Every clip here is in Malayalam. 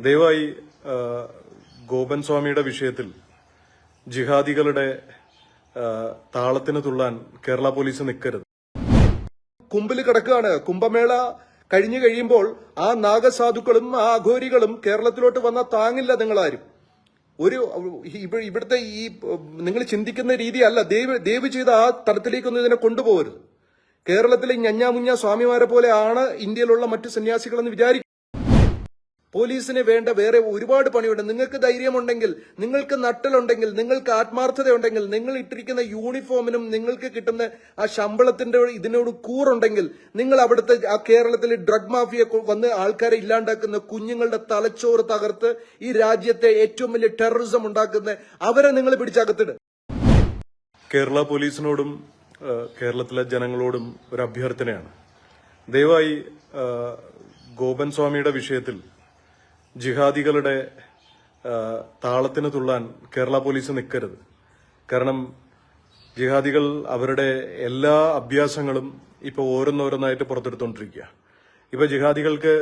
ദയവായി ഗോപൻ സ്വാമിയുടെ വിഷയത്തിൽ ജിഹാദികളുടെ താളത്തിന് തുള്ളാൻ കേരള പോലീസ് നിൽക്കരുത് കുമ്പിൽ കിടക്കുകയാണ്. കുംഭമേള കഴിഞ്ഞു കഴിയുമ്പോൾ ആ നാഗസാധുക്കളും ആ അഘോരികളും കേരളത്തിലോട്ട് വന്ന താങ്ങില്ല നിങ്ങളാരും. ഒരു ഇവ- ഇവിടുത്തെ ഈ നിങ്ങൾ ചിന്തിക്കുന്ന രീതിയല്ല. ദൈവ ദൈവ് ചെയ്ത് ആ തലത്തിലേക്കൊന്നും ഇതിനെ കൊണ്ടുപോകരുത്. കേരളത്തിലെ ഞഞ്ഞാമുഞ്ഞ സ്വാമിമാരെ പോലെ ആണ് ഇന്ത്യയിലുള്ള മറ്റു സന്യാസികളെന്ന് വിചാരിക്കും പോലീസിന് വേണ്ട വേറെ ഒരുപാട് പണിയുണ്ട്. നിങ്ങൾക്ക് ധൈര്യമുണ്ടെങ്കിൽ നിങ്ങൾക്ക് നട്ടലുണ്ടെങ്കിൽ നിങ്ങൾക്ക് ആത്മാർത്ഥതയുണ്ടെങ്കിൽ നിങ്ങൾ ഇട്ടിരിക്കുന്ന യൂണിഫോമിനും നിങ്ങൾക്ക് കിട്ടുന്ന ആ ശമ്പളത്തിന്റെ ഇതിനോട് കൂറുണ്ടെങ്കിൽ നിങ്ങൾ അവിടുത്തെ ആ കേരളത്തിലെ ഡ്രഗ് മാഫിയ വന്ന് ആൾക്കാരെ ഇല്ലാണ്ടാക്കുന്ന കുഞ്ഞുങ്ങളുടെ തലച്ചോറ് തകർത്ത് ഈ രാജ്യത്തെ ഏറ്റവും വലിയ ടെററിസം ഉണ്ടാക്കുന്ന അവരെ നിങ്ങൾ പിടിച്ചകത്തിട്. കേരള പോലീസിനോടും കേരളത്തിലെ ജനങ്ങളോടും ഒരു അഭ്യർത്ഥനയാണ്. ദയവായി ഗോപൻ സ്വാമിയുടെ വിഷയത്തിൽ ജിഹാദികളുടെ താളത്തിന് തുള്ളാൻ കേരള പോലീസ് നിൽക്കരുത് കാരണം ജിഹാദികൾ അവരുടെ എല്ലാ അഭ്യാസങ്ങളും ഇപ്പൊ ഓരോന്നോരോന്നായിട്ട് പുറത്തെടുത്തുകൊണ്ടിരിക്കുക ഇപ്പൊ ജിഹാദികൾക്ക്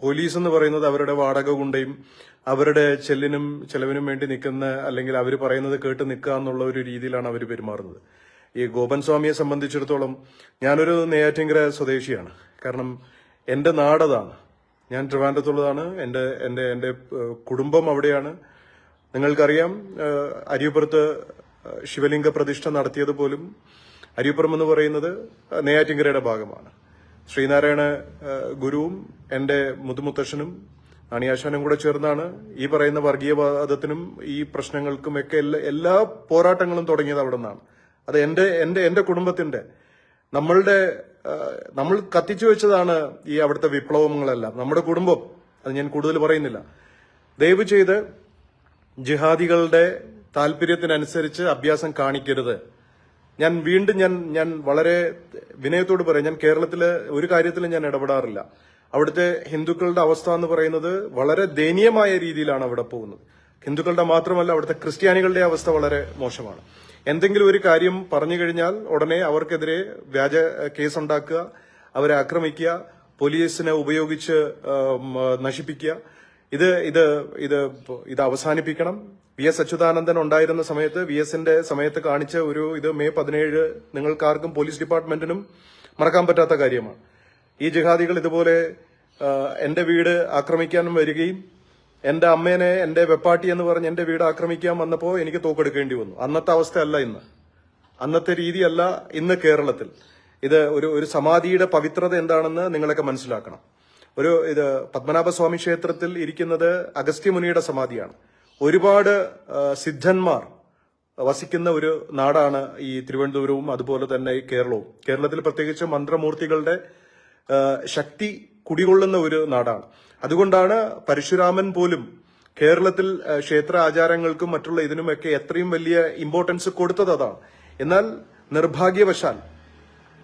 പോലീസ് എന്ന് പറയുന്നത് അവരുടെ വാടക കൊണ്ടേയും അവരുടെ ചെല്ലിനും ചെലവിനും വേണ്ടി നിൽക്കുന്ന അല്ലെങ്കിൽ അവർ പറയുന്നത് കേട്ട് നിൽക്കുക എന്നുള്ള ഒരു രീതിയിലാണ് അവർ പെരുമാറുന്നത്. ഈ ഗോപൻ സ്വാമിയെ സംബന്ധിച്ചിടത്തോളം ഞാനൊരു നെയ്യാറ്റിങ്കര സ്വദേശിയാണ്. കാരണം എന്റെ നാടതാണ്. ഞാൻ ട്രിവാൻഡ്രത്തുള്ളതാണ്. എന്റെ എന്റെ എന്റെ കുടുംബം അവിടെയാണ്. നിങ്ങൾക്കറിയാം അരിയപ്പുറത്ത് ശിവലിംഗ പ്രതിഷ്ഠ നടത്തിയത് പോലും അരിയപ്പുറം എന്ന് പറയുന്നത് നെയ്യാറ്റിങ്കരയുടെ ഭാഗമാണ്. ശ്രീനാരായണ ഗുരുവും എന്റെ മുതുമുത്തശ്ശനും അണിയാശാനും കൂടെ ചേർന്നാണ് ഈ പറയുന്ന വർഗീയവാദത്തിനും ഈ പ്രശ്നങ്ങൾക്കുമൊക്കെ എല്ലാ എല്ലാ പോരാട്ടങ്ങളും തുടങ്ങിയത് അവിടെ നിന്നാണ് അത് എന്റെ എന്റെ എന്റെ കുടുംബത്തിന്റെ. നമ്മളുടെ നമ്മൾ കത്തിച്ചു വെച്ചതാണ് ഈ അവിടുത്തെ വിപ്ലവങ്ങളെല്ലാം. നമ്മുടെ കുടുംബം അത് ഞാൻ കൂടുതൽ പറയുന്നില്ല. ദയവ് ചെയ്ത് ജിഹാദികളുടെ താല്പര്യത്തിനനുസരിച്ച് അഭ്യാസം കാണിക്കരുത്. ഞാൻ വീണ്ടും ഞാൻ ഞാൻ വളരെ വിനയത്തോട് പറയാം. ഞാൻ കേരളത്തിലെ ഒരു കാര്യത്തിലും ഞാൻ ഇടപെടാറില്ല. അവിടുത്തെ ഹിന്ദുക്കളുടെ അവസ്ഥ എന്ന് പറയുന്നത് വളരെ ദയനീയമായ രീതിയിലാണ് അവിടെ പോകുന്നത്. ഹിന്ദുക്കളുടെ മാത്രമല്ല അവിടുത്തെ ക്രിസ്ത്യാനികളുടെ അവസ്ഥ വളരെ മോശമാണ്. എന്തെങ്കിലും ഒരു കാര്യം പറഞ്ഞു കഴിഞ്ഞാൽ ഉടനെ അവർക്കെതിരെ വ്യാജ കേസ് ഉണ്ടാക്കുക അവരെ ആക്രമിക്കുക പോലീസിനെ ഉപയോഗിച്ച് നശിപ്പിക്കുക. ഇത് ഇത് ഇത് ഇത് അവസാനിപ്പിക്കണം. വി എസ് അച്യുതാനന്ദൻ ഉണ്ടായിരുന്ന സമയത്ത് വി എസിന്റെ സമയത്ത് കാണിച്ച ഒരു ഇത് മെയ് പതിനേഴ് നിങ്ങൾക്കാർക്കും പോലീസ് ഡിപ്പാർട്ട്മെന്റിനും മറക്കാൻ പറ്റാത്ത കാര്യമാണ്. ഈ ജിഹാദികൾ ഇതുപോലെ എന്റെ വീട് ആക്രമിക്കാനും വരികയും എന്റെ അമ്മേനെ എന്റെ വെപ്പാട്ടി എന്ന് പറഞ്ഞ് എന്റെ വീട് ആക്രമിക്കാൻ വന്നപ്പോൾ എനിക്ക് തോക്കെടുക്കേണ്ടി വന്നു. അന്നത്തെ അവസ്ഥയല്ല ഇന്ന്. അന്നത്തെ രീതിയല്ല ഇന്ന് കേരളത്തിൽ. ഇത് ഒരു ഒരു സമാധിയുടെ പവിത്രത എന്താണെന്ന് നിങ്ങളൊക്കെ മനസ്സിലാക്കണം. ഒരു ഇത് പത്മനാഭസ്വാമി ക്ഷേത്രത്തിൽ ഇരിക്കുന്നത് അഗസ്ത്യമുനിയുടെ സമാധിയാണ്. ഒരുപാട് സിദ്ധന്മാർ വസിക്കുന്ന ഒരു നാടാണ് ഈ തിരുവനന്തപുരവും അതുപോലെ തന്നെ കേരളവും. കേരളത്തിൽ പ്രത്യേകിച്ച് മന്ത്രമൂർത്തികളുടെ ശക്തി കുടികൊള്ളുന്ന ഒരു നാടാണ്. അതുകൊണ്ടാണ് പരശുരാമൻ പോലും കേരളത്തിൽ ക്ഷേത്ര ആചാരങ്ങൾക്കും മറ്റുള്ള ഇതിനുമൊക്കെ എത്രയും വലിയ ഇമ്പോർട്ടൻസ് കൊടുത്തത് അതാണ്. എന്നാൽ നിർഭാഗ്യവശാൽ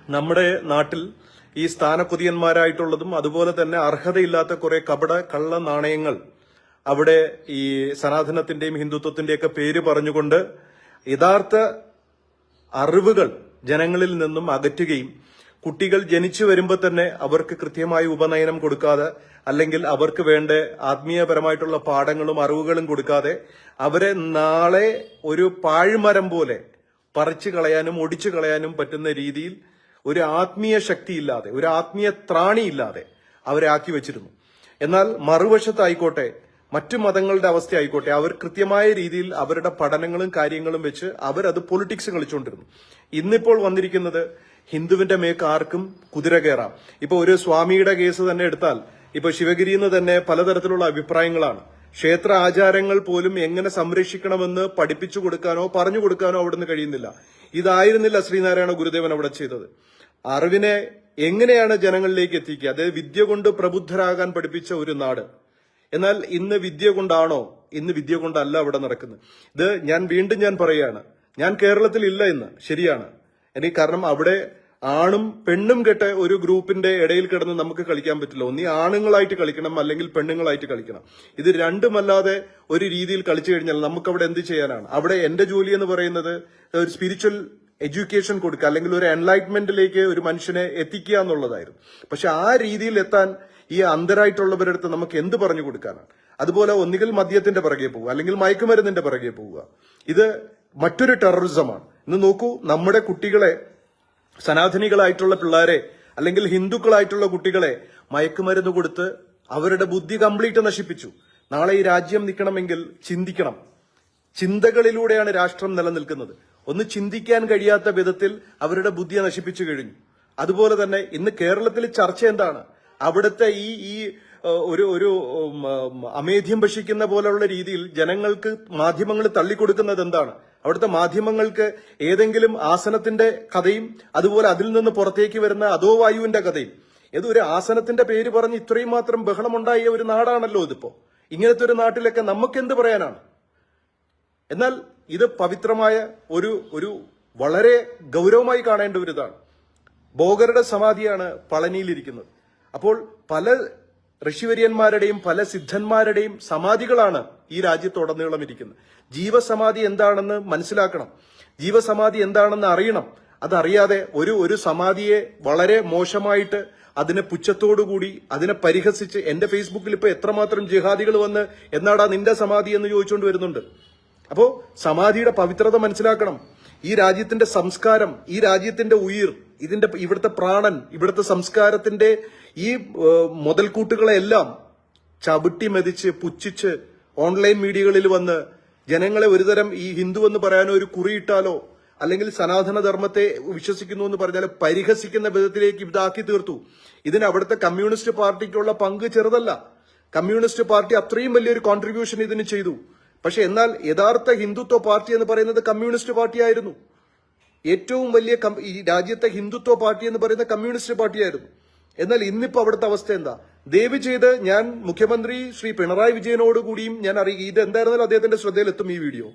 നമ്മുടെ നാട്ടിൽ ഈ സ്ഥാനക്കുതിയന്മാരായിട്ടുള്ളതും അതുപോലെ തന്നെ അർഹതയില്ലാത്ത കുറെ കപട കള്ള നാണയങ്ങൾ അവിടെ ഈ സനാതനത്തിന്റെയും ഹിന്ദുത്വത്തിന്റെയൊക്കെ പേര് പറഞ്ഞുകൊണ്ട് യഥാർത്ഥ അറിവുകൾ ജനങ്ങളിൽ നിന്നും അകറ്റുകയും കുട്ടികൾ ജനിച്ചു വരുമ്പോൾ തന്നെ അവർക്ക് കൃത്യമായ ഉപനയനം കൊടുക്കാതെ അല്ലെങ്കിൽ അവർക്ക് വേണ്ട ആത്മീയപരമായിട്ടുള്ള പാഠങ്ങളും അറിവുകളും കൊടുക്കാതെ അവരെ നാളെ ഒരു പാഴ്മരം പോലെ പറിച്ചു കളയാനും ഒടിച്ചു കളയാനും പറ്റുന്ന രീതിയിൽ ഒരു ആത്മീയ ശക്തിയില്ലാതെ ഒരു ആത്മീയ ത്രാണിയില്ലാതെ അവരെ ആക്കി വെച്ചിരുന്നു. എന്നാൽ മറുവശത്തായിക്കോട്ടെ മറ്റു മതങ്ങളുടെ അവസ്ഥ ആയിക്കോട്ടെ അവർ കൃത്യമായ രീതിയിൽ അവരുടെ പഠനങ്ങളും കാര്യങ്ങളും വെച്ച് അവരത് പൊളിറ്റിക്സ് കളിച്ചുകൊണ്ടിരുന്നു. ഇന്നിപ്പോൾ വന്നിരിക്കുന്നത് ഹിന്ദുവിന്റെ മേക്ക് ആർക്കും കുതിര കയറാം. ഇപ്പൊ ഒരു സ്വാമിയുടെ കേസ് തന്നെ എടുത്താൽ ഇപ്പൊ ശിവഗിരിയിൽ നിന്ന് തന്നെ പലതരത്തിലുള്ള അഭിപ്രായങ്ങളാണ്. ക്ഷേത്ര ആചാരങ്ങൾ പോലും എങ്ങനെ സംരക്ഷിക്കണമെന്ന് പഠിപ്പിച്ചു കൊടുക്കാനോ പറഞ്ഞു കൊടുക്കാനോ അവിടുന്ന് കഴിയുന്നില്ല. ഇതായിരുന്നില്ല ശ്രീനാരായണ ഗുരുദേവൻ അവിടെ ചെയ്തത്. അറിവിനെ എങ്ങനെയാണ് ജനങ്ങളിലേക്ക് എത്തിക്കുക? അതായത് വിദ്യ കൊണ്ട് പ്രബുദ്ധരാകാൻ പഠിപ്പിച്ച ഒരു നാട്. എന്നാൽ ഇന്ന് വിദ്യ കൊണ്ടാണോ? ഇന്ന് വിദ്യ കൊണ്ടല്ല അവിടെ നടക്കുന്നത്. ഇത് ഞാൻ വീണ്ടും ഞാൻ പറയുകയാണ്. ഞാൻ കേരളത്തിൽ ഇല്ല ഇന്ന്. ശരിയാണ്. എനിക്ക് കാരണം അവിടെ ആണും പെണ്ണും കെട്ട ഒരു ഗ്രൂപ്പിന്റെ ഇടയിൽ കിടന്ന് നമുക്ക് കളിക്കാൻ പറ്റില്ല. ഒന്നീ ആണുങ്ങളായിട്ട് കളിക്കണം അല്ലെങ്കിൽ പെണ്ണുങ്ങളായിട്ട് കളിക്കണം. ഇത് രണ്ടുമല്ലാതെ ഒരു രീതിയിൽ കളിച്ചു കഴിഞ്ഞാൽ നമുക്ക് അവിടെ എന്ത് ചെയ്യാനാണ്? അവിടെ എന്റെ ജോലി എന്ന് പറയുന്നത് ഒരു സ്പിരിച്വൽ എഡ്യൂക്കേഷൻ കൊടുക്കുക അല്ലെങ്കിൽ ഒരു എൻലൈറ്റ്മെന്റിലേക്ക് ഒരു മനുഷ്യനെ എത്തിക്കുക എന്നുള്ളതായിരുന്നു. പക്ഷെ ആ രീതിയിൽ എത്താൻ ഈ അന്ധരായിട്ടുള്ളവരടുത്ത് നമുക്ക് എന്ത് പറഞ്ഞു കൊടുക്കാനാണ്? അതുപോലെ ഒന്നുകിൽ മദ്യത്തിന്റെ പിറകെ പോവുക അല്ലെങ്കിൽ മയക്കുമരുന്നിന്റെ പിറകെ പോവുക. ഇത് മറ്റൊരു ടെററിസമാണ് ഇന്ന് നോക്കൂ നമ്മുടെ കുട്ടികളെ സനാതനികളായിട്ടുള്ള പിള്ളേരെ അല്ലെങ്കിൽ ഹിന്ദുക്കളായിട്ടുള്ള കുട്ടികളെ മയക്കുമരുന്ന് കൊടുത്ത് അവരുടെ ബുദ്ധി കംപ്ലീറ്റ് നശിപ്പിച്ചു. നാളെ ഈ രാജ്യം നിൽക്കണമെങ്കിൽ ചിന്തിക്കണം. ചിന്തകളിലൂടെയാണ് രാഷ്ട്രം നിലനിൽക്കുന്നത്. ഒന്ന് ചിന്തിക്കാൻ കഴിയാത്ത വിധത്തിൽ അവരുടെ ബുദ്ധിയെ നശിപ്പിച്ചു കഴിഞ്ഞു. അതുപോലെ തന്നെ ഇന്ന് കേരളത്തിൽ ചർച്ച എന്താണ്? അവിടുത്തെ ഈ ഈ ഒരു ഒരു അമേധ്യം ഭക്ഷിക്കുന്ന പോലെയുള്ള രീതിയിൽ ജനങ്ങൾക്ക് മാധ്യമങ്ങൾ തള്ളിക്കൊടുക്കുന്നത് എന്താണ്? അവിടുത്തെ മാധ്യമങ്ങൾക്ക് ഏതെങ്കിലും ആസനത്തിന്റെ കഥയും അതുപോലെ അതിൽ നിന്ന് പുറത്തേക്ക് വരുന്ന അതോ വായുവിന്റെ കഥയും. ഏതോ ഒരു ആസനത്തിന്റെ പേര് പറഞ്ഞ് ഇത്രയും മാത്രം ബഹളമുണ്ടായ ഒരു നാടാണല്ലോ ഇതിപ്പോ. ഇങ്ങനത്തെ ഒരു നാട്ടിലൊക്കെ നമുക്ക് എന്ത് പറയാനാണ്? എന്നാൽ ഇത് പവിത്രമായ ഒരു ഒരു വളരെ ഗൗരവമായി കാണേണ്ട ഒരു ഇതാണ്. ബോഗറുടെ സമാധിയാണ് പളനിയിലിരിക്കുന്നത് അപ്പോൾ പല ഋഷിവര്യന്മാരുടെയും പല സിദ്ധന്മാരുടെയും സമാധികളാണ് ഈ രാജ്യത്തുടനീളം ഇരിക്കുന്നത്. ജീവസമാധി എന്താണെന്ന് മനസ്സിലാക്കണം. ജീവസമാധി എന്താണെന്ന് അറിയണം. അതറിയാതെ ഒരു ഒരു സമാധിയെ വളരെ മോശമായിട്ട് അതിനെ പുച്ഛത്തോടുകൂടി അതിനെ പരിഹസിച്ച് എന്റെ ഫേസ്ബുക്കിൽ ഇപ്പൊ എത്രമാത്രം ജിഹാദികൾ വന്ന് എന്നാടാ നിന്റെ സമാധി എന്ന് ചോദിച്ചുകൊണ്ട് വരുന്നുണ്ട്. അപ്പോ സമാധിയുടെ പവിത്രത മനസ്സിലാക്കണം. ഈ രാജ്യത്തിന്റെ സംസ്കാരം ഈ രാജ്യത്തിന്റെ ഉയിർ ഇതിന്റെ ഇവിടുത്തെ പ്രാണൻ ഇവിടുത്തെ സംസ്കാരത്തിന്റെ ഈ മുതൽക്കൂട്ടുകളെല്ലാം ചവിട്ടി മെതിച്ച് പുച്ഛിച്ച് ഓൺലൈൻ മീഡിയകളിൽ വന്ന് ജനങ്ങളെ ഒരുതരം ഈ ഹിന്ദു എന്ന് പറയാനോ ഒരു കുറിയിട്ടാലോ അല്ലെങ്കിൽ സനാതന ധർമ്മത്തെ വിശ്വസിക്കുന്നു എന്ന് പറഞ്ഞാൽ പരിഹസിക്കുന്ന വിധത്തിലേക്ക് ഇതാക്കി തീർത്തു. ഇതിന് അവിടുത്തെ കമ്മ്യൂണിസ്റ്റ് പാർട്ടിക്കുള്ള പങ്ക് ചെറുതല്ല. കമ്മ്യൂണിസ്റ്റ് പാർട്ടി അത്രയും വലിയൊരു കോൺട്രിബ്യൂഷൻ ഇതിന് ചെയ്തു. പക്ഷെ എന്നാൽ യഥാർത്ഥ ഹിന്ദുത്വ പാർട്ടി എന്ന് പറയുന്നത് കമ്മ്യൂണിസ്റ്റ് പാർട്ടിയായിരുന്നു. ഏറ്റവും വലിയ ഈ രാജ്യത്തെ ഹിന്ദുത്വ പാർട്ടി എന്ന് പറയുന്ന കമ്മ്യൂണിസ്റ്റ് പാർട്ടിയായിരുന്നു. എന്നാൽ ഇന്നിപ്പോ അവിടുത്തെ അവസ്ഥ എന്താ? ദയവ് ചെയ്ത് ഞാൻ മുഖ്യമന്ത്രി ശ്രീ പിണറായി വിജയനോട് കൂടിയും ഞാൻ അറിയിക്കും ഇത് എന്തായിരുന്നാലും അദ്ദേഹത്തിന്റെ ശ്രദ്ധയിലെത്തും ഈ വീഡിയോ.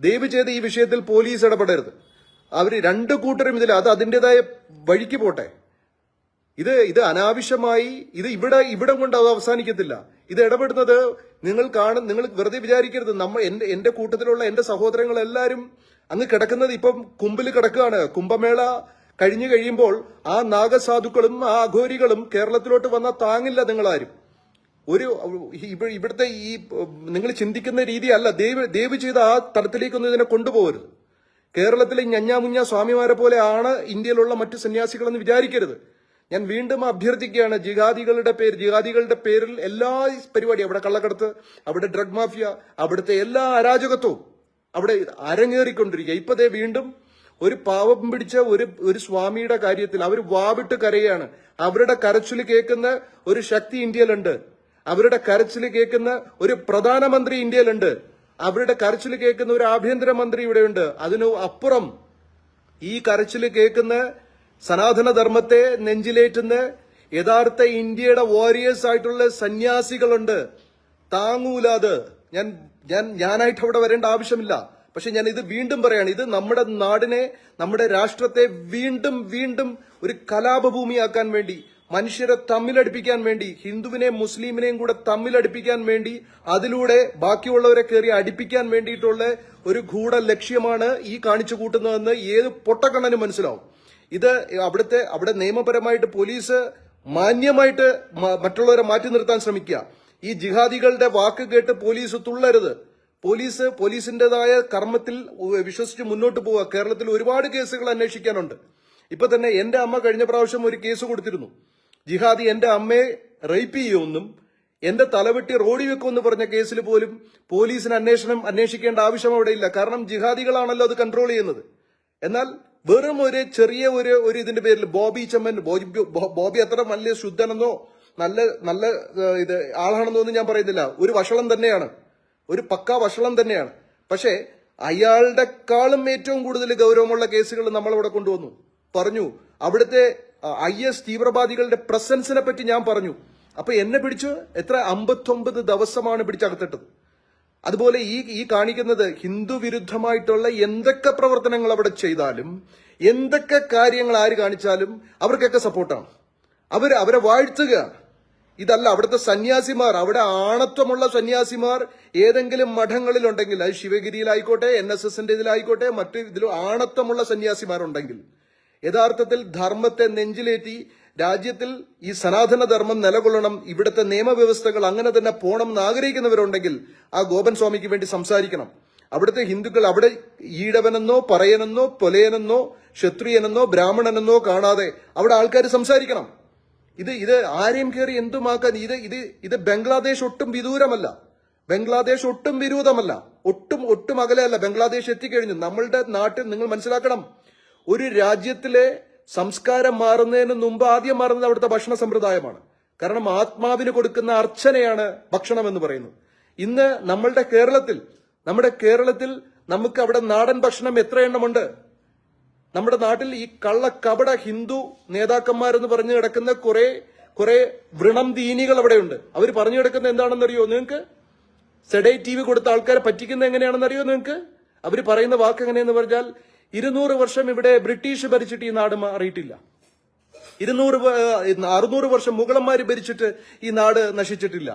ദയവ് ചെയ്ത് ഈ വിഷയത്തിൽ പോലീസ് ഇടപെടരുത്. അവർ രണ്ട് കൂട്ടരും ഇതിൽ അത് അതിന്റെതായ വഴിക്ക് പോട്ടെ. ഇത് ഇത് അനാവശ്യമായി ഇത് ഇവിടെ ഇവിടെ കൊണ്ട് അത് അവസാനിക്കത്തില്ല. ഇത് ഇടപെടുന്നത് നിങ്ങൾ കാണും നിങ്ങൾ വെറുതെ വിചാരിക്കരുത്. നമ്മൾ എന്റെ എന്റെ കൂട്ടത്തിലുള്ള എന്റെ സഹോദരങ്ങൾ എല്ലാവരും അങ്ങ് കിടക്കുന്നത് ഇപ്പം കുമ്പിൽ കിടക്കുകയാണ്. കുംഭമേള കഴിഞ്ഞു കഴിയുമ്പോൾ ആ നാഗസാധുക്കളും ആ അഘോരികളും കേരളത്തിലോട്ട് വന്നാൽ താങ്ങില്ല നിങ്ങളാരും. ഒരു ഇവ- ഇവിടുത്തെ ഈ നിങ്ങൾ ചിന്തിക്കുന്ന രീതി അല്ല ദൈവ് ദൈവ് ചെയ്ത ആ തലത്തിലേക്കൊന്നും ഇതിനെ കൊണ്ടുപോകരുത്. കേരളത്തിലെ ഞഞ്ഞാമുഞ്ഞ സ്വാമിമാരെ പോലെ ആണ് ഇന്ത്യയിലുള്ള മറ്റു സന്യാസികളെന്ന് വിചാരിക്കരുത്. ഞാൻ വീണ്ടും അഭ്യർത്ഥിക്കുകയാണ് ജിഹാദികളുടെ പേര് ജിഹാദികളുടെ പേരിൽ എല്ലാ പരിപാടി അവിടെ കള്ളക്കടത്ത് അവിടെ ഡ്രഗ് മാഫിയ അവിടുത്തെ എല്ലാ അരാജകത്വവും അവിടെ അരങ്ങേറിക്കൊണ്ടിരിക്കുക. ഇപ്പൊ ദേ വീണ്ടും ഒരു പാവം പിടിച്ച ഒരു ഒരു സ്വാമിയുടെ കാര്യത്തിൽ അവർ വാവിട്ട് കരയാണ് അവരുടെ കരച്ചിൽ കേൾക്കുന്ന ഒരു ശക്തി ഇന്ത്യയിലുണ്ട്. അവരുടെ കരച്ചിൽ കേൾക്കുന്ന ഒരു പ്രധാനമന്ത്രി ഇന്ത്യയിലുണ്ട്. അവരുടെ കരച്ചിൽ കേൾക്കുന്ന ഒരു ആഭ്യന്തരമന്ത്രി ഇവിടെയുണ്ട്. അതിനു അപ്പുറം ഈ കരച്ചിൽ കേൾക്കുന്ന സനാതന ധർമ്മത്തെ നെഞ്ചിലേറ്റുന്ന യഥാർത്ഥ ഇന്ത്യയുടെ വാരിയേഴ്സ് ആയിട്ടുള്ള സന്യാസികളുണ്ട്. താങ്ങൂല അത് ഞാൻ ഞാൻ ഞാനായിട്ട് അവിടെ വരേണ്ട ആവശ്യമില്ല. പക്ഷെ ഞാൻ ഇത് വീണ്ടും പറയാണ്. ഇത് നമ്മുടെ നാടിനെ നമ്മുടെ രാഷ്ട്രത്തെ വീണ്ടും വീണ്ടും ഒരു കലാപഭൂമിയാക്കാൻ വേണ്ടി മനുഷ്യരെ തമ്മിലടിപ്പിക്കാൻ വേണ്ടി ഹിന്ദുവിനെ മുസ്ലിമിനെയും കൂടെ തമ്മിലടിപ്പിക്കാൻ വേണ്ടി അതിലൂടെ ബാക്കിയുള്ളവരെ കയറി അടിപ്പിക്കാൻ വേണ്ടിയിട്ടുള്ള ഒരു ഗൂഢ ലക്ഷ്യമാണ് ഈ കാണിച്ചു കൂട്ടുന്നതെന്ന് ഏത് പൊട്ടക്കണ്ണനും മനസ്സിലാവും. ഇത് അവിടുത്തെ അവിടെ നിയമപരമായിട്ട് പോലീസ് മാന്യമായിട്ട് മറ്റുള്ളവരെ മാറ്റി നിർത്താൻ ശ്രമിക്കുക. ഈ ജിഹാദികളുടെ വാക്ക് കേട്ട് പോലീസ് തുള്ളരുത്. പോലീസ് പോലീസിന്റേതായ കർമ്മത്തിൽ വിശ്വസിച്ച് മുന്നോട്ട് പോവുക. കേരളത്തിൽ ഒരുപാട് കേസുകൾ അന്വേഷിക്കാനുണ്ട്. ഇപ്പൊ തന്നെ എന്റെ അമ്മ കഴിഞ്ഞ പ്രാവശ്യം ഒരു കേസ് കൊടുത്തിരുന്നു. ജിഹാദി എന്റെ അമ്മയെ റേപ്പ് ചെയ്യുമെന്നും എന്റെ തലവെട്ടി റോഡി വെക്കുമെന്ന് പറഞ്ഞ കേസിൽ പോലും പോലീസിന് അന്വേഷണം അന്വേഷിക്കേണ്ട ആവശ്യം അവിടെ ഇല്ല. കാരണം ജിഹാദികളാണല്ലോ അത് കൺട്രോൾ ചെയ്യുന്നത്. എന്നാൽ വെറും ഒരു ചെറിയ ഒരു ഒരു ഇതിന്റെ പേരിൽ ബോബി ചമ്മൻ ബോബി ബോബി അത്ര നല്ല ശുദ്ധനെന്നോ നല്ല നല്ല ഇത് ആളാണെന്നോ ഒന്നും ഞാൻ പറയുന്നില്ല. ഒരു വഷളം തന്നെയാണ്. ഒരു പക്കാ വഷളം തന്നെയാണ്. പക്ഷേ അയാളുടെക്കാളും ഏറ്റവും കൂടുതൽ ഗൗരവമുള്ള കേസുകൾ നമ്മളിവിടെ കൊണ്ടുവന്നു. പറഞ്ഞു. അവിടുത്തെ ഐ എസ് തീവ്രവാദികളുടെ പ്രസൻസിനെ പറ്റി ഞാൻ പറഞ്ഞു. അപ്പൊ എന്നെ പിടിച്ച് എത്ര അമ്പത്തൊമ്പത് ദിവസമാണ് പിടിച്ചകത്തിട്ടത്. അതുപോലെ ഈ ഈ കാണിക്കുന്നത് ഹിന്ദു വിരുദ്ധമായിട്ടുള്ള എന്തൊക്കെ പ്രവർത്തനങ്ങൾ അവിടെ ചെയ്താലും എന്തൊക്കെ കാര്യങ്ങൾ ആര് കാണിച്ചാലും അവർക്കൊക്കെ സപ്പോർട്ടാണ്. അവർ അവരെ വാഴ്ത്തുക. ഇതല്ല അവിടുത്തെ സന്യാസിമാർ അവിടെ ആണത്വമുള്ള സന്യാസിമാർ ഏതെങ്കിലും മഠങ്ങളിലുണ്ടെങ്കിൽ അത് ശിവഗിരിയിലായിക്കോട്ടെ എൻ എസ് എസിന്റെ ഇതിലായിക്കോട്ടെ മറ്റു ഇതിലും ആണത്വമുള്ള സന്യാസിമാരുണ്ടെങ്കിൽ യഥാർത്ഥത്തിൽ ധർമ്മത്തെ നെഞ്ചിലേറ്റി രാജ്യത്തിൽ ഈ സനാതനധർമ്മം നിലകൊള്ളണം ഇവിടുത്തെ നിയമവ്യവസ്ഥകൾ അങ്ങനെ തന്നെ പോകണം എന്ന് ആഗ്രഹിക്കുന്നവരുണ്ടെങ്കിൽ ആ ഗോപൻ സ്വാമിക്ക് വേണ്ടി സംസാരിക്കണം. അവിടുത്തെ ഹിന്ദുക്കൾ അവിടെ ഈഴവനെന്നോ പറയനെന്നോ പൊലയനെന്നോ ക്ഷത്രിയനെന്നോ ബ്രാഹ്മണനെന്നോ കാണാതെ അവിടെ ആൾക്കാർ സംസാരിക്കണം. ഇത് ഇത് ആരെയും കയറി എന്തുമാക്കാൻ ഇത് ഇത് ഇത് ബംഗ്ലാദേശ് ഒട്ടും വിദൂരമല്ല. ബംഗ്ലാദേശ് ഒട്ടും വിരൂതമല്ല ഒട്ടും ഒട്ടും അകലെയല്ല ബംഗ്ലാദേശ് എത്തിക്കഴിഞ്ഞു. നമ്മളുടെ നാട്ടിൽ നിങ്ങൾ മനസ്സിലാക്കണം. ഒരു രാജ്യത്തിലെ സംസ്കാരം മാറുന്നതിന് മുമ്പ് ആദ്യം മാറുന്നത് അവിടുത്തെ ഭക്ഷണ സമ്പ്രദായമാണ്. കാരണം ആത്മാവിന് കൊടുക്കുന്ന അർച്ചനയാണ് ഭക്ഷണം എന്ന് പറയുന്നത്. ഇന്ന് നമ്മളുടെ കേരളത്തിൽ നമ്മുടെ കേരളത്തിൽ നമുക്ക് അവിടെ നാടൻ ഭക്ഷണം എത്ര എണ്ണമുണ്ട്? നമ്മുടെ നാട്ടിൽ ഈ കള്ള കപട ഹിന്ദു നേതാക്കന്മാരെന്ന് പറഞ്ഞു കിടക്കുന്ന കുറെ കുറെ വൃണം ദീനികൾ അവിടെയുണ്ട് അവർ പറഞ്ഞു കിടക്കുന്ന എന്താണെന്നറിയോ നിങ്ങൾക്ക്? സെഡേ ടി വി കൊടുത്ത ആൾക്കാരെ പറ്റിക്കുന്നത് എങ്ങനെയാണെന്നറിയോ നിങ്ങൾക്ക്? അവർ പറയുന്ന വാക്ക് എങ്ങനെയെന്ന് പറഞ്ഞാൽ ഇരുന്നൂറ് വർഷം ഇവിടെ ബ്രിട്ടീഷ് ഭരിച്ചിട്ട് ഈ നാട് മാറിയിട്ടില്ല ഇരുന്നൂറ് അറുന്നൂറ് വർഷം മുഗളന്മാർ ഭരിച്ചിട്ട് ഈ നാട് നശിച്ചിട്ടില്ല.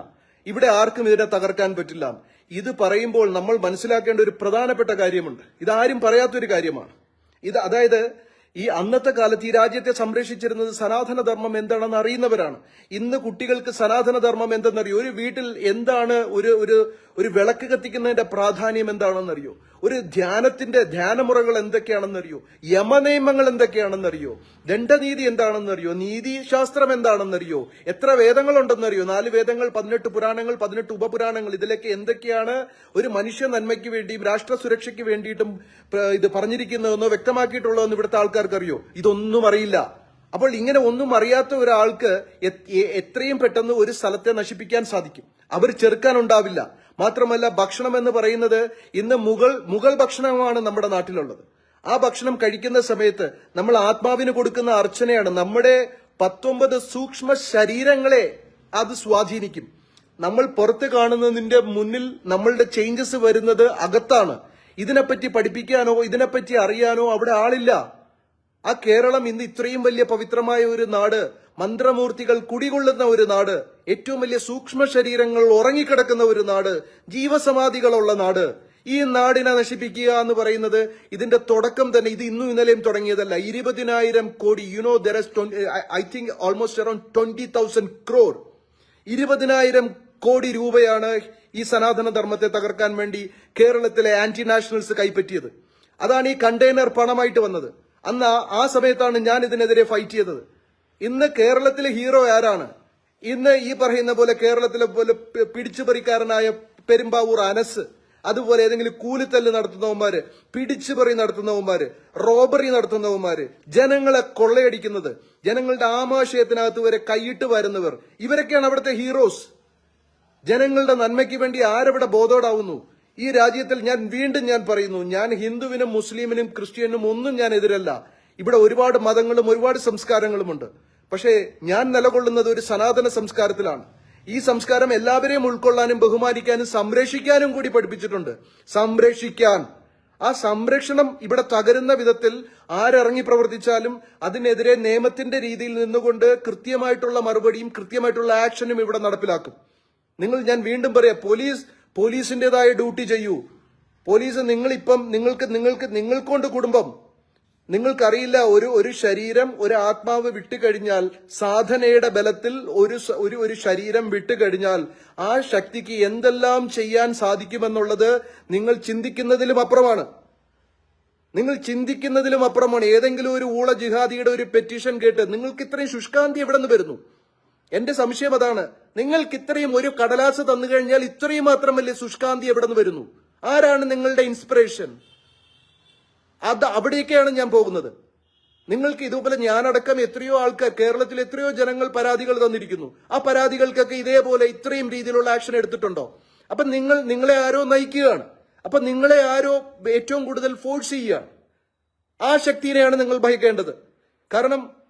ഇവിടെ ആർക്കും ഇതിനെ തകർക്കാൻ പറ്റില്ല. ഇത് പറയുമ്പോൾ നമ്മൾ മനസ്സിലാക്കേണ്ട ഒരു പ്രധാനപ്പെട്ട കാര്യമുണ്ട്. ഇതാരും പറയാത്തൊരു കാര്യമാണ്. ഇത് അതായത് ഈ അന്നത്തെ കാലത്ത് ഈ രാജ്യത്തെ സംരക്ഷിച്ചിരുന്നത് സനാതനധർമ്മം എന്താണെന്ന് അറിയുന്നവരാണ്. ഇന്ന് കുട്ടികൾക്ക് സനാതനധർമ്മം എന്തെന്നറിയോ? ഒരു വീട്ടിൽ എന്താണ് ഒരു ഒരു ഒരു വിളക്ക് കത്തിക്കുന്നതിന്റെ പ്രാധാന്യം എന്താണെന്നറിയോ? ഒരു ധ്യാനത്തിന്റെ ധ്യാനമുറകൾ എന്തൊക്കെയാണെന്നറിയോ? യമനിയമങ്ങൾ എന്തൊക്കെയാണെന്നറിയോ? ദണ്ഡനീതി എന്താണെന്നറിയോ? നീതിശാസ്ത്രം എന്താണെന്നറിയോ? എത്ര വേദങ്ങൾ ഉണ്ടെന്നറിയോ നാല് വേദങ്ങൾ പതിനെട്ട് പുരാണങ്ങൾ പതിനെട്ട് ഉപപുരാണങ്ങൾ. ഇതിലൊക്കെ എന്തൊക്കെയാണ് ഒരു മനുഷ്യ നന്മയ്ക്ക് വേണ്ടിയും രാഷ്ട്ര സുരക്ഷയ്ക്ക് വേണ്ടിയിട്ടും ഇത് പറഞ്ഞിരിക്കുന്നതെന്നോ വ്യക്തമാക്കിയിട്ടുള്ളതെന്ന് ഇവിടുത്തെ ആൾക്കാർക്ക് അറിയോ ഇതൊന്നും അറിയില്ല. അപ്പോൾ ഇങ്ങനെ ഒന്നും അറിയാത്ത ഒരാൾക്ക് എത്രയും പെട്ടെന്ന് ഒരു സ്ഥലത്തെ നശിപ്പിക്കാൻ സാധിക്കും. അവർ ചെറുക്കാനുണ്ടാവില്ല. മാത്രമല്ല ഭക്ഷണം എന്ന് പറയുന്നത് ഇന്ന് മുഗൾ മുഗൾ ഭക്ഷണമാണ് നമ്മുടെ നാട്ടിലുള്ളത്. ആ ഭക്ഷണം കഴിക്കുന്ന സമയത്ത് നമ്മൾ ആത്മാവിന് കൊടുക്കുന്ന അർച്ചനയാണ്. നമ്മുടെ പത്തൊമ്പത് സൂക്ഷ്മ ശരീരങ്ങളെ അത് സ്വാധീനിക്കും. നമ്മൾ പുറത്ത് കാണുന്നതിന്റെ മുന്നിൽ നമ്മളുടെ ചേഞ്ചസ് വരുന്നത് അകത്താണ്. ഇതിനെപ്പറ്റി പഠിപ്പിക്കാനോ ഇതിനെപ്പറ്റി അറിയാനോ അവിടെ ആളില്ല. ആ കേരളം ഇന്ന് ഇത്രയും വലിയ പവിത്രമായ ഒരു നാട് മന്ത്രമൂർത്തികൾ കുടികൊള്ളുന്ന ഒരു നാട് ഏറ്റവും വലിയ സൂക്ഷ്മ ശരീരങ്ങൾ ഉറങ്ങിക്കിടക്കുന്ന ഒരു നാട് ജീവസമാധികളുള്ള നാട്. ഈ നാടിനെ നശിപ്പിക്കുക എന്ന് പറയുന്നത് ഇതിന്റെ തുടക്കം തന്നെ ഇത് ഇന്നും ഇന്നലെയും തുടങ്ങിയതല്ല. ഇരുപതിനായിരം കോടി you know there I think almost around twenty thousand crore ഇരുപതിനായിരം കോടി രൂപയാണ് ഈ സനാതന ധർമ്മത്തെ തകർക്കാൻ വേണ്ടി കേരളത്തിലെ ആന്റി നാഷണൽസ് കൈപ്പറ്റിയത്. അതാണ് ഈ കണ്ടെയ്നർ പണമായിട്ട് വന്നത്. അന്ന് ആ- സമയത്താണ് ഞാൻ ഇതിനെതിരെ ഫൈറ്റ് ചെയ്തത്. ഇന്ന് കേരളത്തിലെ ഹീറോ ആരാണ്? ഇന്ന് ഈ പറയുന്ന പോലെ കേരളത്തിലെ പോലെ പിടിച്ചുപറിക്കാരനായ പെരുമ്പാവൂർ അനസ് അതുപോലെ ഏതെങ്കിലും കൂലിത്തല്ല് നടത്തുന്നവന്മാര് പിടിച്ചുപറി നടത്തുന്നവന്മാര് റോബറി നടത്തുന്നവന്മാര് ജനങ്ങളെ കൊള്ളയടിക്കുന്നത് ജനങ്ങളുടെ ആമാശയത്തിനകത്ത് വരെ കൈയിട്ട് വരുന്നവർ ഇവരൊക്കെയാണ് അവിടുത്തെ ഹീറോസ് ജനങ്ങളുടെ നന്മയ്ക്ക് വേണ്ടി ആരവിടെ ബോധോടാവുന്നു? ഈ രാജ്യത്തിൽ ഞാൻ വീണ്ടും ഞാൻ പറയുന്നു ഞാൻ ഹിന്ദുവിനും മുസ്ലിമിനും ക്രിസ്ത്യനും ഒന്നും ഞാൻ എതിരല്ല. ഇവിടെ ഒരുപാട് മതങ്ങളും ഒരുപാട് സംസ്കാരങ്ങളുമുണ്ട്. പക്ഷേ ഞാൻ നിലകൊള്ളുന്നത് ഒരു സനാതന സംസ്കാരത്തിലാണ്. ഈ സംസ്കാരം എല്ലാവരെയും ഉൾക്കൊള്ളാനും ബഹുമാനിക്കാനും സംരക്ഷിക്കാനും കൂടി പഠിപ്പിച്ചിട്ടുണ്ട്. സംരക്ഷിക്കാൻ. ആ സംരക്ഷണം ഇവിടെ തകരുന്ന വിധത്തിൽ ആരിറങ്ങി പ്രവർത്തിച്ചാലും അതിനെതിരെ നിയമത്തിന്റെ രീതിയിൽ നിന്നുകൊണ്ട് കൃത്യമായിട്ടുള്ള മറുപടിയും കൃത്യമായിട്ടുള്ള ആക്ഷനും ഇവിടെ നടപ്പിലാക്കും. നിങ്ങൾ ഞാൻ വീണ്ടും പറയാം പോലീസ് പോലീസിന്റേതായ ഡ്യൂട്ടി ചെയ്യൂ. പോലീസ് നിങ്ങളിപ്പം നിങ്ങൾക്ക് നിങ്ങൾക്ക് നിങ്ങൾക്കൊണ്ട് കുടുംബം. നിങ്ങൾക്കറിയില്ല ഒരു ഒരു ശരീരം ഒരു ആത്മാവ് വിട്ടുകഴിഞ്ഞാൽ സാധനയുടെ ബലത്തിൽ ഒരു ഒരു ഒരു ശരീരം വിട്ടുകഴിഞ്ഞാൽ ആ ശക്തിക്ക് എന്തെല്ലാം ചെയ്യാൻ സാധിക്കുമെന്നുള്ളത് നിങ്ങൾ ചിന്തിക്കുന്നതിലും അപ്പുറമാണ്. നിങ്ങൾ ചിന്തിക്കുന്നതിലും അപ്പുറമാണ്. ഏതെങ്കിലും ഒരു ഊള ജിഹാദിയുടെ ഒരു പെറ്റീഷൻ കേട്ട് നിങ്ങൾക്ക് ഇത്രയും ശുഷ്കാന്തി എവിടെ നിന്ന് വരുന്നു? എന്റെ സംശയം അതാണ്. നിങ്ങൾക്ക് ഇത്രയും ഒരു കടലാസ് തന്നു കഴിഞ്ഞാൽ ഇത്രയും മാത്രമല്ലേ സുഷ്കാന്തി എവിടെ നിന്ന് വരുന്നു? ആരാണ് നിങ്ങളുടെ ഇൻസ്പിറേഷൻ അത് അവിടേക്കാണ് ഞാൻ പോകുന്നത്. നിങ്ങൾക്ക് ഇതുപോലെ ഞാനടക്കം എത്രയോ ആൾക്കാർ കേരളത്തിൽ എത്രയോ ജനങ്ങൾ പരാതികൾ തന്നിരിക്കുന്നു. ആ പരാതികൾക്കൊക്കെ ഇതേപോലെ ഇത്രയും രീതിയിലുള്ള ആക്ഷൻ എടുത്തിട്ടുണ്ടോ? അപ്പൊ നിങ്ങൾ നിങ്ങളെ ആരോ നയിക്കുകയാണ്. അപ്പൊ നിങ്ങളെ ആരോ ഏറ്റവും കൂടുതൽ ഫോഴ്സ് ചെയ്യുകയാണ്. ആ ശക്തിയെയാണ് നിങ്ങൾ ഭയക്കേണ്ടത്. കാരണം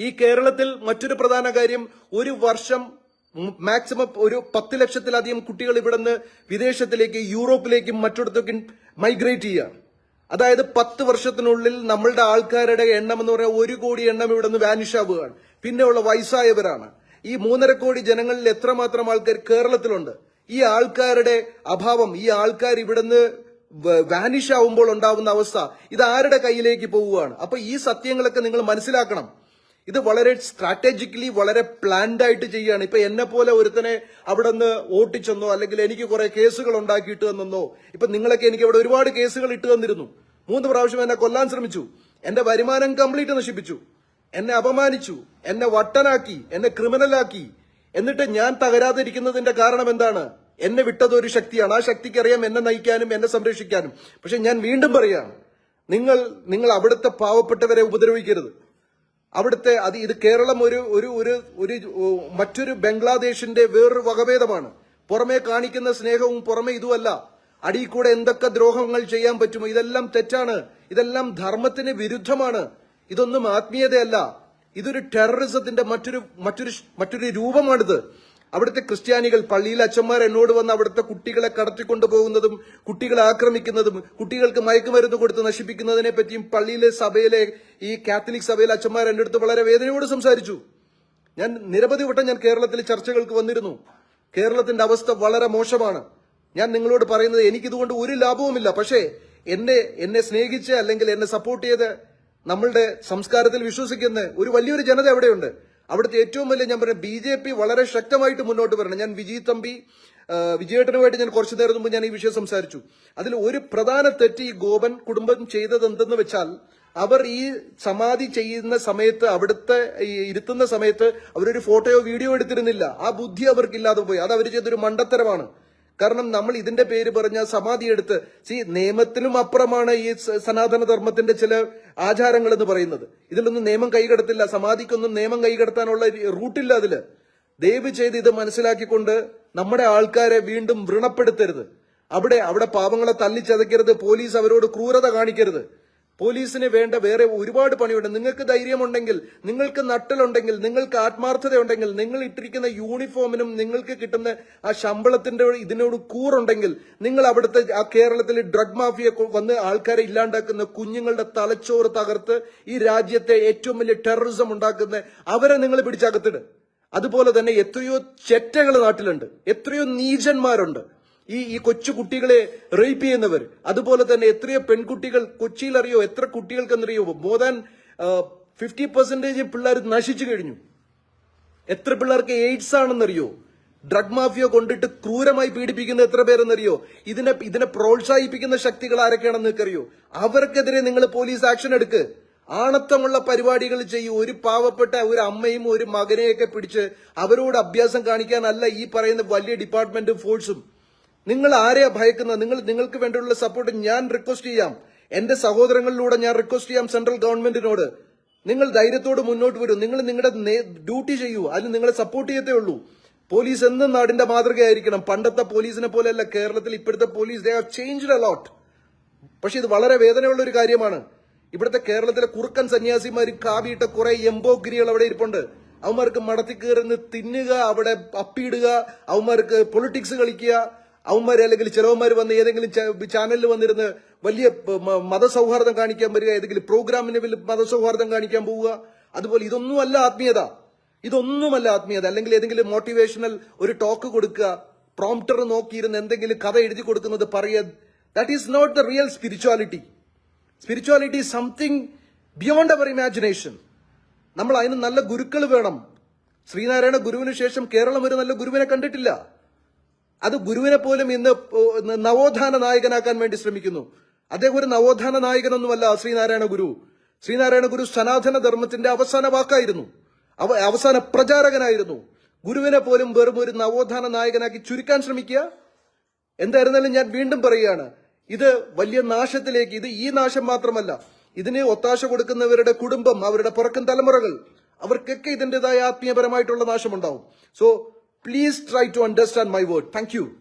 ഈ കേരളത്തിൽ മറ്റൊരു പ്രധാന കാര്യം ഒരു വർഷം മാക്സിമം ഒരു പത്ത് ലക്ഷത്തിലധികം കുട്ടികൾ ഇവിടുന്ന് വിദേശത്തിലേക്ക് യൂറോപ്പിലേക്കും മറ്റിടത്തേക്കും മൈഗ്രേറ്റ് ചെയ്യുക അതായത് പത്ത് വർഷത്തിനുള്ളിൽ നമ്മളുടെ ആൾക്കാരുടെ എണ്ണം എന്ന് പറയാൻ ഒരു കോടി എണ്ണം ഇവിടെ നിന്ന് വാനിഷ് ആവുകയാണ്. പിന്നെ ഉള്ള വയസ്സായവരാണ്. ഈ മൂന്നര കോടി ജനങ്ങളിൽ എത്രമാത്രം ആൾക്കാർ കേരളത്തിലുണ്ട്? ഈ ആൾക്കാരുടെ അഭാവം ഈ ആൾക്കാർ ഇവിടുന്ന് വാനിഷ് ആവുമ്പോൾ ഉണ്ടാവുന്ന അവസ്ഥ ഇത് ആരുടെ കയ്യിലേക്ക് പോവുകയാണ്? അപ്പൊ ഈ സത്യങ്ങളൊക്കെ നിങ്ങൾ മനസ്സിലാക്കണം. ഇത് വളരെ സ്ട്രാറ്റജിക്കലി വളരെ പ്ലാൻഡ് ആയിട്ട് ചെയ്യുകയാണ്. ഇപ്പൊ എന്നെ പോലെ ഒരുത്തനെ അവിടെ നിന്ന് ഓട്ടിച്ചെന്നോ അല്ലെങ്കിൽ എനിക്ക് കുറെ കേസുകൾ ഉണ്ടാക്കിയിട്ട് തന്നെന്നോ ഇപ്പൊ നിങ്ങളൊക്കെ എനിക്ക് അവിടെ ഒരുപാട് കേസുകൾ ഇട്ട് തന്നിരുന്നു. മൂന്ന് പ്രാവശ്യം എന്നെ കൊല്ലാൻ ശ്രമിച്ചു. എന്റെ വരുമാനം കംപ്ലീറ്റ് നശിപ്പിച്ചു. എന്നെ അപമാനിച്ചു. എന്നെ വട്ടനാക്കി. എന്നെ ക്രിമിനലാക്കി എന്നിട്ട് ഞാൻ തകരാതിരിക്കുന്നതിന്റെ കാരണം എന്താണ്? എന്നെ വിട്ടത് ഒരു ശക്തിയാണ്. ആ ശക്തിക്ക് അറിയാം എന്നെ നയിക്കാനും എന്നെ സംരക്ഷിക്കാനും. പക്ഷെ ഞാൻ വീണ്ടും പറയാം നിങ്ങൾ നിങ്ങൾ അവിടുത്തെ പാവപ്പെട്ടവരെ ഉപദ്രവിക്കരുത്. അവിടുത്തെ അത് ഇത് കേരളം ഒരു ഒരു ഒരു ഒരു മറ്റൊരു ബംഗ്ലാദേശിന്റെ വേറൊരു വകഭേദമാണ്. പുറമേ കാണിക്കുന്ന സ്നേഹവും പുറമേ ഇതുമല്ല. അടിയിൽ കൂടെ എന്തൊക്കെ ദ്രോഹങ്ങൾ ചെയ്യാൻ പറ്റുമോ? ഇതെല്ലാം തെറ്റാണ്. ഇതെല്ലാം ധർമ്മത്തിന് വിരുദ്ധമാണ്. ഇതൊന്നും ആത്മീയതയല്ല. ഇതൊരു ടെററിസത്തിന്റെ മറ്റൊരു മറ്റൊരു മറ്റൊരു രൂപമാണിത്. അവിടുത്തെ ക്രിസ്ത്യാനികൾ പള്ളിയിൽ അച്ഛന്മാർ എന്നോട് വന്ന് അവിടുത്തെ കുട്ടികളെ കടത്തിക്കൊണ്ടുപോകുന്നതും കുട്ടികളെ ആക്രമിക്കുന്നതും കുട്ടികൾക്ക് മയക്കുമരുന്ന് കൊടുത്ത് നശിപ്പിക്കുന്നതിനെ പറ്റിയും പള്ളിയിലെ സഭയിലെ ഈ കാത്തലിക് സഭയിലെ അച്ഛന്മാർ എന്റെ അടുത്ത് വളരെ വേദനയോട് സംസാരിച്ചു. ഞാൻ നിരവധി വട്ടം ഞാൻ കേരളത്തിൽ ചർച്ചകൾക്ക് വന്നിരുന്നു. കേരളത്തിന്റെ അവസ്ഥ വളരെ മോശമാണ്. ഞാൻ നിങ്ങളോട് പറയുന്നത് എനിക്കിതുകൊണ്ട് ഒരു ലാഭവുമില്ല. പക്ഷേ എന്നെ എന്നെ സ്നേഹിച്ച് അല്ലെങ്കിൽ എന്നെ സപ്പോർട്ട് ചെയ്ത് നമ്മളുടെ സംസ്കാരത്തിൽ വിശ്വസിക്കുന്ന ഒരു വലിയൊരു ജനത എവിടെയുണ്ട് അവിടുത്തെ ഏറ്റവും വലിയ ഞാൻ പറഞ്ഞ ബി ജെ പി വളരെ ശക്തമായിട്ട് മുന്നോട്ട് വരണം. ഞാൻ വിജയ് തമ്പി വിജയേട്ടനുമായിട്ട് ഞാൻ കുറച്ചു നേരം മുമ്പ് ഞാൻ ഈ വിഷയം സംസാരിച്ചു. അതിൽ ഒരു പ്രധാന തെറ്റ് ഈ ഗോപൻ കുടുംബം ചെയ്തത് എന്തെന്ന് വെച്ചാൽ അവർ ഈ സമാധി ചെയ്യുന്ന സമയത്ത് അവിടുത്തെ ഇരുത്തുന്ന സമയത്ത് അവരൊരു ഫോട്ടോയോ വീഡിയോ എടുത്തിരുന്നില്ല. ആ ബുദ്ധി അവർക്കില്ലാതെ പോയി. അത് അവർ ചെയ്തൊരു മണ്ടത്തരമാണ്. കാരണം നമ്മൾ ഇതിന്റെ പേര് പറഞ്ഞ സമാധി എടുത്ത് സി നിയമത്തിലും അപ്പുറമാണ് ഈ സനാതന ധർമ്മത്തിന്റെ ചില ആചാരങ്ങൾ എന്ന് പറയുന്നത്. ഇതിലൊന്നും നിയമം കൈകടത്തില്ല. സമാധിക്കൊന്നും നിയമം കൈകടത്താനുള്ള റൂട്ടില്ല അതിൽ. ദയവ് ചെയ്ത് ഇത് മനസ്സിലാക്കിക്കൊണ്ട് നമ്മുടെ ആൾക്കാരെ വീണ്ടും വ്രണപ്പെടുത്തരുത്. അവിടെ അവിടെ പാവങ്ങളെ തല്ലിച്ചതയ്ക്കരുത്. പോലീസ് അവരോട് ക്രൂരത കാണിക്കരുത്. പോലീസിന് വേണ്ട വേറെ ഒരുപാട് പണിയുണ്ട്. നിങ്ങൾക്ക് ധൈര്യമുണ്ടെങ്കിൽ നിങ്ങൾക്ക് നട്ടലുണ്ടെങ്കിൽ നിങ്ങൾക്ക് ആത്മാർത്ഥതയുണ്ടെങ്കിൽ നിങ്ങൾ ഇട്ടിരിക്കുന്ന യൂണിഫോമിനും നിങ്ങൾക്ക് കിട്ടുന്ന ആ ശമ്പളത്തിന്റെ ഇതിനോട് കൂറുണ്ടെങ്കിൽ നിങ്ങൾ അവിടുത്തെ ആ കേരളത്തിൽ ഡ്രഗ് മാഫിയ വന്ന് ആൾക്കാരെ ഇല്ലാണ്ടാക്കുന്ന കുഞ്ഞുങ്ങളുടെ തലച്ചോറ് തകർത്ത് ഈ രാജ്യത്തെ ഏറ്റവും വലിയ ടെററിസം ഉണ്ടാക്കുന്ന അവരെ നിങ്ങൾ പിടിച്ചകത്തിട്. അതുപോലെ തന്നെ എത്രയോ ചെറ്റകൾ നാട്ടിലുണ്ട്. എത്രയോ നീചന്മാരുണ്ട്. ഈ ഈ കൊച്ചു കുട്ടികളെ റേപ്പ് ചെയ്യുന്നവർ. അതുപോലെ തന്നെ എത്രയോ പെൺകുട്ടികൾ കൊച്ചിയിൽ അറിയോ എത്ര കുട്ടികൾക്കെന്നറിയോ മോർ ദാൻ ഫിഫ്റ്റി പെർസെന്റേജ് പിള്ളേർ നശിച്ചു കഴിഞ്ഞു. എത്ര പിള്ളേർക്ക് എയ്ഡ്സ് ആണെന്നറിയോ? ഡ്രഗ് മാഫിയ കൊണ്ടിട്ട് ക്രൂരമായി പീഡിപ്പിക്കുന്ന എത്ര പേരെന്നറിയോ? ഇതിനെ ഇതിനെ പ്രോത്സാഹിപ്പിക്കുന്ന ശക്തികൾ ആരൊക്കെയാണെന്ന് അറിയോ അവർക്കെതിരെ നിങ്ങൾ പോലീസ് ആക്ഷൻ എടുക്ക്. ആണത്തമുള്ള പരിപാടികൾ ചെയ്യൂ. ഒരു പാവപ്പെട്ട ഒരു അമ്മയും ഒരു മകനെയൊക്കെ പിടിച്ച് അവരോട് അഭ്യാസം കാണിക്കാനല്ല ഈ പറയുന്ന വലിയ ഡിപ്പാർട്ട്മെന്റും ഫോഴ്സും നിങ്ങൾ ആരെയാ ഭയക്കുന്നത്? നിങ്ങൾ നിങ്ങൾക്ക് വേണ്ടിയുള്ള സപ്പോർട്ട് ഞാൻ റിക്വസ്റ്റ് ചെയ്യാം. എന്റെ സഹോദരങ്ങളിലൂടെ ഞാൻ റിക്വസ്റ്റ് ചെയ്യാം സെൻട്രൽ ഗവൺമെന്റിനോട് നിങ്ങൾ ധൈര്യത്തോട് മുന്നോട്ട് വരൂ. നിങ്ങൾ നിങ്ങളുടെ ഡ്യൂട്ടി ചെയ്യൂ. അതിന് നിങ്ങളെ സപ്പോർട്ട് ചെയ്യത്തേ ഉള്ളൂ. പോലീസ് എന്നും നാടിന്റെ മാതൃകയായിരിക്കണം. പണ്ടത്തെ പോലീസിനെ പോലെയല്ല കേരളത്തിൽ ഇപ്പോഴത്തെ police. They have changed a lot lot പക്ഷെ ഇത് വളരെ വേദനയുള്ള ഒരു കാര്യമാണ്. ഇവിടുത്തെ കേരളത്തിലെ കുറുക്കൻ സന്യാസിമാർ കാവിയിട്ട കുറെ എംബോഗിരികൾ അവിടെ ഇരിപ്പുണ്ട്. അവന്മാർക്ക് മടത്തി കയറുന്ന് തിന്നുക അവിടെ അപ്പിയിടുക അവന്മാർക്ക് പൊളിറ്റിക്സ് കളിക്കുക. അവന്മാർ അല്ലെങ്കിൽ ചിലവന്മാർ വന്ന് ഏതെങ്കിലും ചാനലിൽ വന്നിരുന്ന് വലിയ മതസൗഹാർദ്ദം കാണിക്കാൻ വരിക ഏതെങ്കിലും പ്രോഗ്രാമിന് വലിയ മതസൗഹാർദ്ദം കാണിക്കാൻ പോവുക. അതുപോലെ ഇതൊന്നുമല്ല ആത്മീയത. ഇതൊന്നുമല്ല ആത്മീയത. അല്ലെങ്കിൽ ഏതെങ്കിലും മോട്ടിവേഷണൽ ഒരു ടോക്ക് കൊടുക്കുക പ്രോംപ്റ്റർ നോക്കിയിരുന്ന് എന്തെങ്കിലും കഥ എഴുതി കൊടുക്കുന്നത് പറയുക. That is not the real spirituality spirituality is something beyond our imagination നമ്മൾ അതിന് നല്ല ഗുരുക്കൾ വേണം. ശ്രീനാരായണ ഗുരുവിന് ശേഷം കേരളം ഒരു നല്ല ഗുരുവിനെ കണ്ടിട്ടില്ല. അത് ഗുരുവിനെ പോലും ഇന്ന് നവോത്ഥാന നായകനാക്കാൻ വേണ്ടി ശ്രമിക്കുന്നു. അദ്ദേഹം ഒരു നവോത്ഥാന നായകനൊന്നുമല്ല ശ്രീനാരായണ ഗുരു. ശ്രീനാരായണ ഗുരു സനാതന ധർമ്മത്തിന്റെ അവസാന വാക്കായിരുന്നു. അവ അവസാന പ്രചാരകനായിരുന്നു. ഗുരുവിനെ പോലും വെറും ഒരു നവോത്ഥാന നായകനാക്കി ചുരുക്കാൻ ശ്രമിക്കുക. എന്തായിരുന്നാലും ഞാൻ വീണ്ടും പറയുകയാണ് ഇത് വലിയ നാശത്തിലേക്ക് ഇത് ഈ നാശം മാത്രമല്ല. ഇതിന് ഒത്താശ കൊടുക്കുന്നവരുടെ കുടുംബം അവരുടെ പുറക്കും തലമുറകൾ അവർക്കൊക്കെ ഇതിന്റെതായ ആത്മീയപരമായിട്ടുള്ള നാശമുണ്ടാവും. So Please try to understand my word. Thank you.